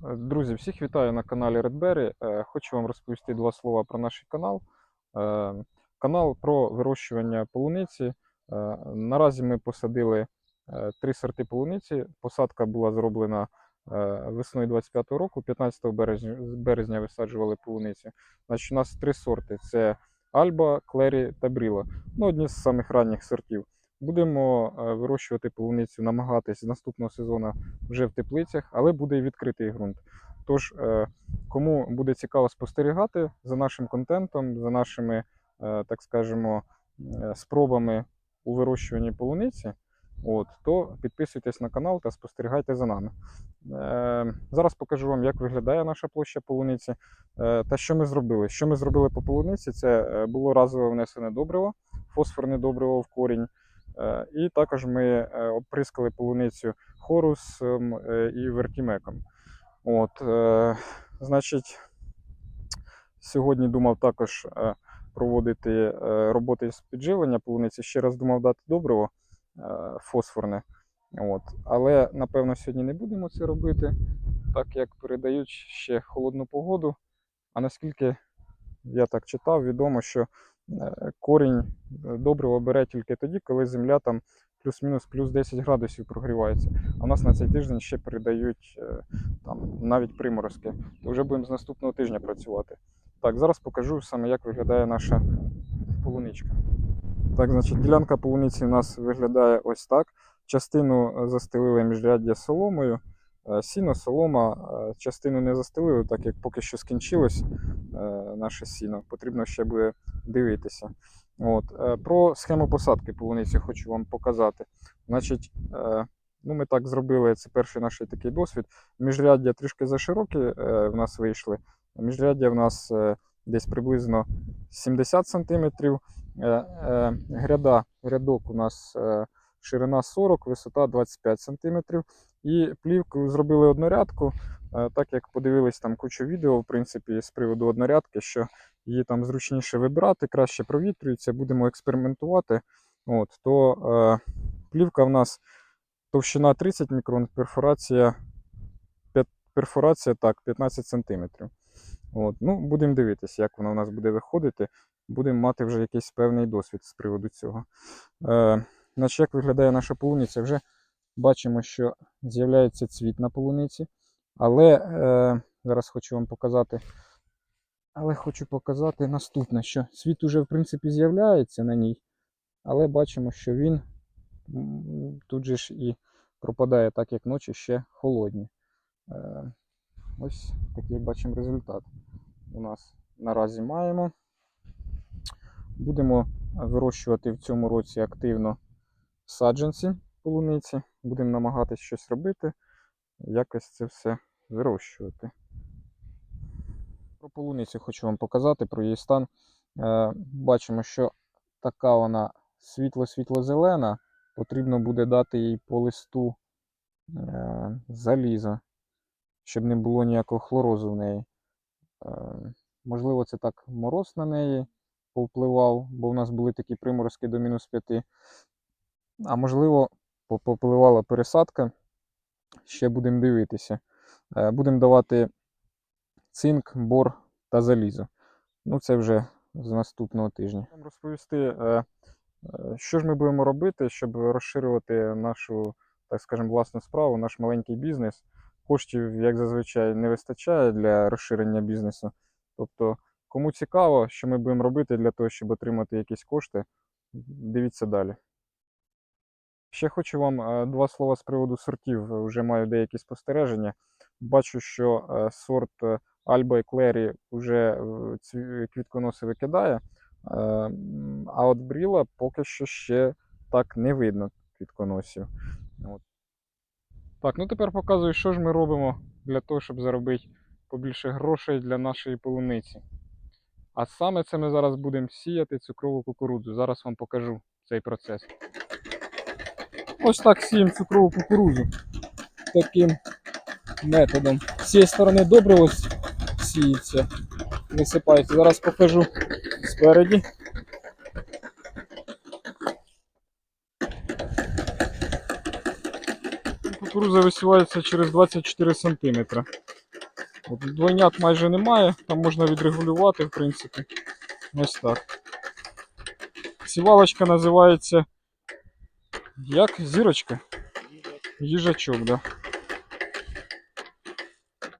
Друзі, всіх вітаю на каналі Redberry. Е, Хочу вам розповісти два слова про наш канал. Е, Канал про вирощування полуниці. Е, Наразі ми посадили три сорти полуниці. Посадка була зроблена весною 25-го року, 15 березня, березня висаджували полуницю. Значить, у нас три сорти: це Альба, Клері та Бріла. Ну, одні з самих ранніх сортів. Будемо е, вирощувати полуницю, намагатись наступного сезону вже в теплицях, але буде і відкритий ґрунт. Тож, е, кому буде цікаво спостерігати за нашим контентом, за нашими, е, так скажемо, спробами у вирощуванні полуниці, от, то підписуйтесь на канал та спостерігайте за нами. Зараз покажу вам, як виглядає наша площа полуниці та що ми зробили. Що ми зробили по полуниці, це було разове внесене добриво, фосфорне добриво в корінь. Е, І також ми е, оприскали полуницю хорусом е, і вертімеком. От, значить, сьогодні думав також проводити роботи з підживлення полуниці. Ще раз думав дати добриво фосфорне. От. Але напевно сьогодні не будемо це робити, так як передають ще холодну погоду. А наскільки я так читав, відомо, що корінь е, добрива бере тільки тоді, коли земля там плюс-мінус плюс 10 градусів прогрівається. А в нас на цей тиждень ще передають е, там навіть приморозки. То вже будемо з наступного тижня працювати. Так, зараз покажу саме, як виглядає наша полуничка. Так, значить, ділянка полуниці у нас виглядає ось так. Частину е, застелили міжряддя соломою, е, сіно, солома, е, частину не застелили, так як поки що скінчилось е, наше сіно. Потрібно ще буде дивитися. От. е, Про схему посадки полуниці хочу вам показати. Значить, е, ну ми так зробили, це перший наш такий досвід. Міжряддя трішки заширокі е, в нас вийшли. Міжряддя в нас десь приблизно 70 см. Гряда, рядок у нас ширина 40, висота 25 см. І плівку зробили однорядку, е, так як подивились там кучу відео, в принципі, з приводу однорядки, що її там зручніше вибирати, краще провітрюється, будемо експериментувати. От, то е, плівка в нас товщина 30 мікрон, перфорація, перфорація так, 15 см. Ну, будемо дивитися, як воно у нас буде виходити. Будемо мати вже якийсь певний досвід з приводу цього. Е, значить, як виглядає наша полуниця? Вже бачимо, що з'являється цвіт на полуниці. Але е, зараз хочу вам показати. Але хочу показати наступне, що цвіт уже в принципі з'являється на ній. Але бачимо, що він тут же ж і пропадає, так як ночі ще холодні. Е, ось такий бачимо результат. У нас наразі маємо. Будемо вирощувати в цьому році активно саджанці полуниці. Будемо намагатися щось робити, якось це все вирощувати. Про полуницю хочу вам показати, про її стан. Е, бачимо, що така вона світло-світло-зелена. Потрібно буде дати їй по листу е, заліза, щоб не було ніякого хлорозу в неї. Е, можливо, це так мороз на неї повпливав, бо в нас були такі приморозки до мінус 5. А можливо, попливала пересадка. Ще будемо дивитися. Е, Будемо давати цинк, бор та залізо. Ну, це вже з наступного тижня. Вам розповісти, е, е, що ж ми будемо робити, щоб розширювати нашу, так скажемо, власну справу, наш маленький бізнес. Коштів, як зазвичай, не вистачає для розширення бізнесу. Тобто, кому цікаво, що ми будемо робити для того, щоб отримати якісь кошти, дивіться далі. Ще хочу вам е, два слова з приводу сортів. Вже маю деякі спостереження. Бачу, що е, сорт е, Альба і Клері вже е, квітконоси викидає, е, а от Бріла поки що ще так не видно квітконосів. От. Так, ну тепер показую, що ж ми робимо для того, щоб заробити побільше грошей для нашої полуниці. А саме це ми зараз будемо сіяти цукрову кукурудзу. Зараз вам покажу цей процес. Ось так сіємо цукрову кукурудзу. Таким методом. З цієї сторони добре ось сіється, висипається. Зараз покажу спереді. Кукурудза висівається через 24 см. От, двойнят майже немає, там можна відрегулювати, в принципі. Ось так. Сівалочка називається. Як? Зірочка? Їжачок, да.